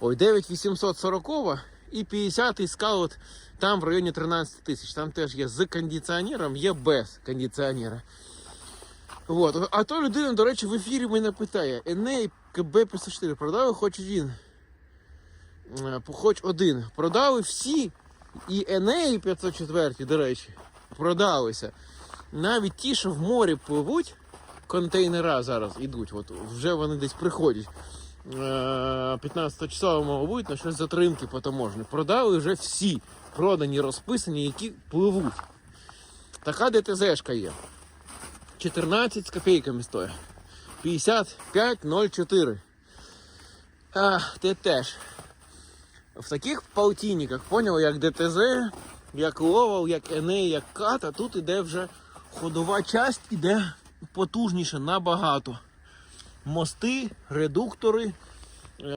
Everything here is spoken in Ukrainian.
Ой, 9840 і 50 скаут там в районі 13 тисяч. Там теж є з кондиціонером, є без кондиціонера. От. А то людина, до речі, в ефірі мене питає: Еней КБ-54 продали хоч один. Е, Хоч один. Продали всі. І Енеї 504, до речі, продалися. Навіть ті, що в морі пливуть, контейнера зараз йдуть. От вже вони десь приходять. Е, 15 числа, мабуть, на щось затримки по таможні. Продали вже всі продані, розписані, які пливуть. Така ДТЗшка є. 14 з копійками стоїть. 55,04. А, ти теж. В таких полтинниках, поняв, як ДТЗ, як Ловал, як Еней, як Ката, тут іде вже ходова часть іде потужніше набагато. Мости, редуктори,